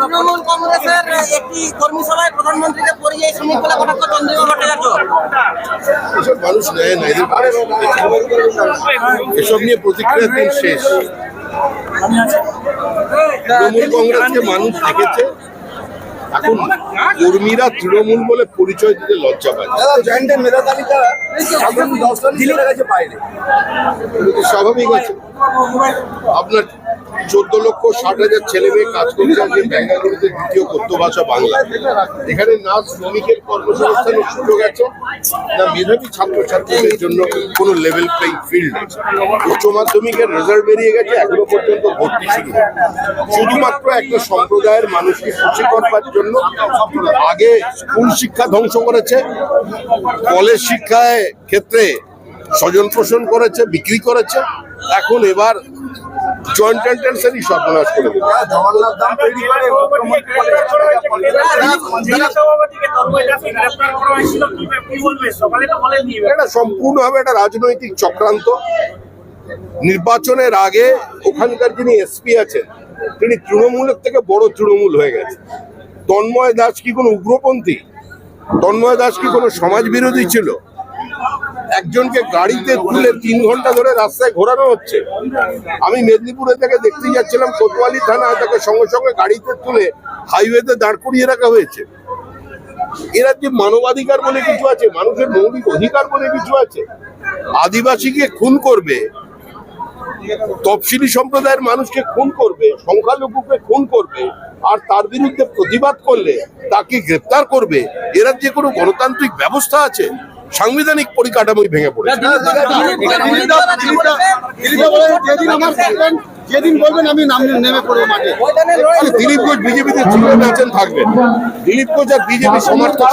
তৃণমূল কংগ্রেসের একটি কর্মী সভায় প্রধানমন্ত্রীকে পরিযায়ী শ্রমিক বলে কটাক্ষ চন্দ্রিমা ভট্টাচার্য। এসব মানুষ নেয় না এদের এসব নিয়ে প্রতিক্রিয়া দিন শেষ। তৃণমূল কংগ্রেসকে মানুষ দেখেছে। এখন কর্মীরা তৃণমূল বলে পরিচয় দিতে লজ্জা পায়। দাদা জয়েন্টের মেধা তালিকা সাধারণ দশটা স্বাভাবিক আছে। আপনার চোদ্দ লক্ষ ষাট হাজার ছেলে মেয়ে কাজ করছে আজকে বেঙ্গালুরুতে দ্বিতীয় কথ্য ভাষা বাংলা। এখানে না শ্রমিকের কর্মসংস্থানের সুযোগ আছে, না মেধাবী ছাত্রছাত্রীদের জন্য কোনো লেভেল প্লেইং ফিল্ড আছে উচ্চ মাধ্যমিকের রেজাল্ট বেরিয়ে গেছে, এখনও পর্যন্ত ভর্তি শুরু। শুধুমাত্র একটা সম্প্রদায়ের মানুষকে খুশি করবার জন্য আগে স্কুল শিক্ষা ধ্বংস করেছে, কলেজ শিক্ষায় ক্ষেত্রে স্বজন পোষণ করেছে, বিক্রি করেছে। এখন এবার জয়েন্ট এন্ট্রান্সেরই সর্বনাশ করে দেবে। এটা সম্পূর্ণভাবে একটা রাজনৈতিক চক্রান্ত। নির্বাচনের আগে ওখানকার যিনি এসপি আছেন তিনি তৃণমূলের থেকে বড় তৃণমূল হয়ে গেছে। তন্ময় দাস কি কোনো উগ্রপন্থী? তন্ময় দাস কি কোনো সমাজ বিরোধী ছিল? একজনকে গাড়িতে তুলে তিন ঘণ্টা ধরে রাস্তায় ঘোরানো হচ্ছে। আমি মেদিনীপুরে থেকে দেখতে যাচ্ছিলাম, কোতোয়ালি থানা তাকে সঙ্গে সঙ্গে গাড়িতে তুলে হাইওয়েতে দাঁড় করিয়ে রাখা হয়েছে। এরা যে মানবাধিকার বলে কিছু আছে, মানুষের মৌলিক অধিকার বলে কিছু আছে, আদিবাসীকে খুন করবে, তফসিলি সম্প্রদায়ের মানুষকে খুন করবে, সংখ্যালঘুকে খুন করবে, আর তার বিরুদ্ধে প্রতিবাদ করলে তাকে গ্রেপ্তার করবে, এরা যে কোনো গণতান্ত্রিক ব্যবস্থা আছে। সাংবিধানিক পরিকাঠামোই ভেঙে পড়েছে। যেদিন বলবেন আমি নাম নেমে পড়ব মাঠে। দিলীপ ঘোষ বিজেপিতে ছিলেন আছেন থাকবেন। দিলীপ ঘোষ আর বিজেপি সমর্থক।